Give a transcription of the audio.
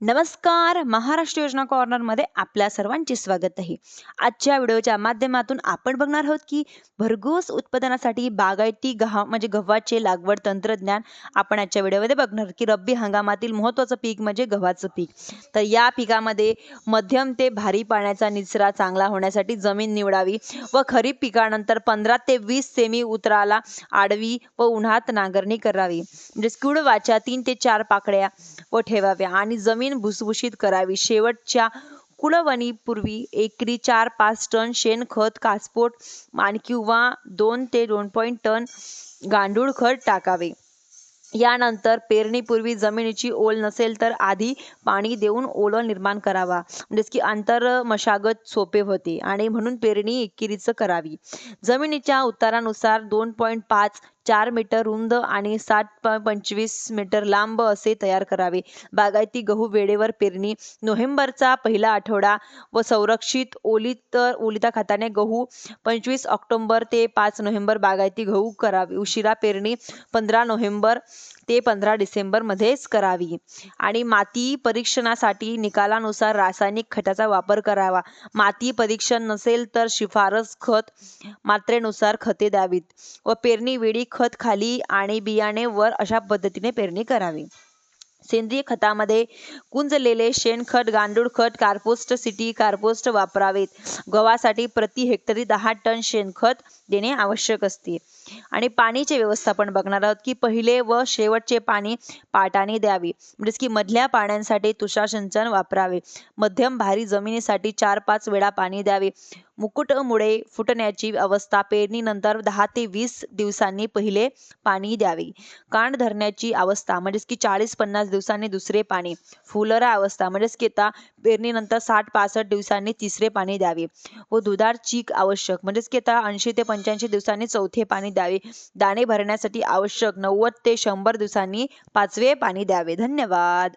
नमस्कार. महाराष्ट्र योजना कॉर्नरमध्ये आपल्या सर्वांचे स्वागत आहे. आजच्या व्हिडिओच्या माध्यमातून आपण बघणार आहोत की भरघोस उत्पादनासाठी बागायती गहा म्हणजे गव्हाचे लागवड तंत्रज्ञान आपण आजच्या व्हिडिओमध्ये बघणार की रब्बी हंगामातील महत्त्वाचं पीक म्हणजे गव्हाचं पीक. तर या पिकामध्ये मध्यम ते भारी पाण्याचा निचरा चांगला होण्यासाठी जमीन निवडावी व खरीप पिकानंतर पंधरा ते वीस सेमी उतराला आडवी व उन्हात नांगरणी करावी. म्हणजे स्क्यूड वाच्या तीन ते चार पाकळ्या व ठेवाव्या आणि जमीन भुसभुशीत करावी. शेवटच्या कुळवणीपूर्वी एकरी चार पाच टन शेणखत कासपोट आणि किंवा दोन ते दोन पॉईंट टन गांडूळ खत टाकावे. यानंतर पेरणीपूर्वी जमिनीची ओल नसेल तर आधी पाणी देऊन ओलं निर्माण करावा. म्हणजेच की आंतर मशागत सोपे होते आणि म्हणून पेरणी एकेरीचं करावी. जमिनीच्या उतारानुसार दोन पॉईंट पाच चार मीटर रुंद आणि सात पंचवीस मीटर लांब असे तयार करावे. बागायती गहू वेळेवर पेरणी. नोव्हेंबरचा पहिला आठवडा व संरक्षित ओलित ओलिता खात्याने गहू पंचवीस ऑक्टोंबर ते पाच नोव्हेंबर बागायती गहू करावी. उशिरा पेरणी पंधरा नोव्हेंबर ते पंधरा डिसेंबरमध्येच करावी. आणि माती परीक्षणासाठी निकालानुसार रासायनिक खताचा वापर करावा. माती परीक्षण नसेल तर शिफारस खत मात्रेनुसार खते द्यावीत व पेरणी वेळी खत खाली आणि बियाणे वर अशा पद्धतीने पेरणी करावी. सेंद्रिय खतामध्ये कुंजलेले शेणखत गांडूळ खत कार्पोस्ट सिटी कार्पोस्ट वापरावेत. गव्हासाठी प्रति हेक्टरी दहा टन शेणखत देणे आवश्यक असते. आणि पाणीचे व्यवस्थापन बघणार आहोत की पहिले व शेवटचे पाणी पाटाने द्यावे. म्हणजेच की मधल्या पाण्यासाठी तुषार सिंचन वापरावे. मध्यम भारी जमिनीसाठी चार पाच वेळा पाणी द्यावे. मुकुटमुळे फुटण्याची अवस्था पेरणीनंतर दहा ते वीस दिवसांनी पहिले पाणी द्यावे. कांड धरण्याची अवस्था म्हणजेच की चाळीस पन्नास दिवसांनी दुसरे पाणी. फुलरा अवस्था म्हणजेच की आता पेरणीनंतर साठ पासष्ट दिवसांनी तिसरे पाणी द्यावे. व दुधार चीक आवश्यक म्हणजेच की आता ऐंशी ते पंच्याऐंशी दिवसांनी चौथे पाणी द्यावे. दाणे भरण्यासाठी आवश्यक नव्वद ते शंभर दिवसांनी पाचवे पाणी द्यावे. धन्यवाद.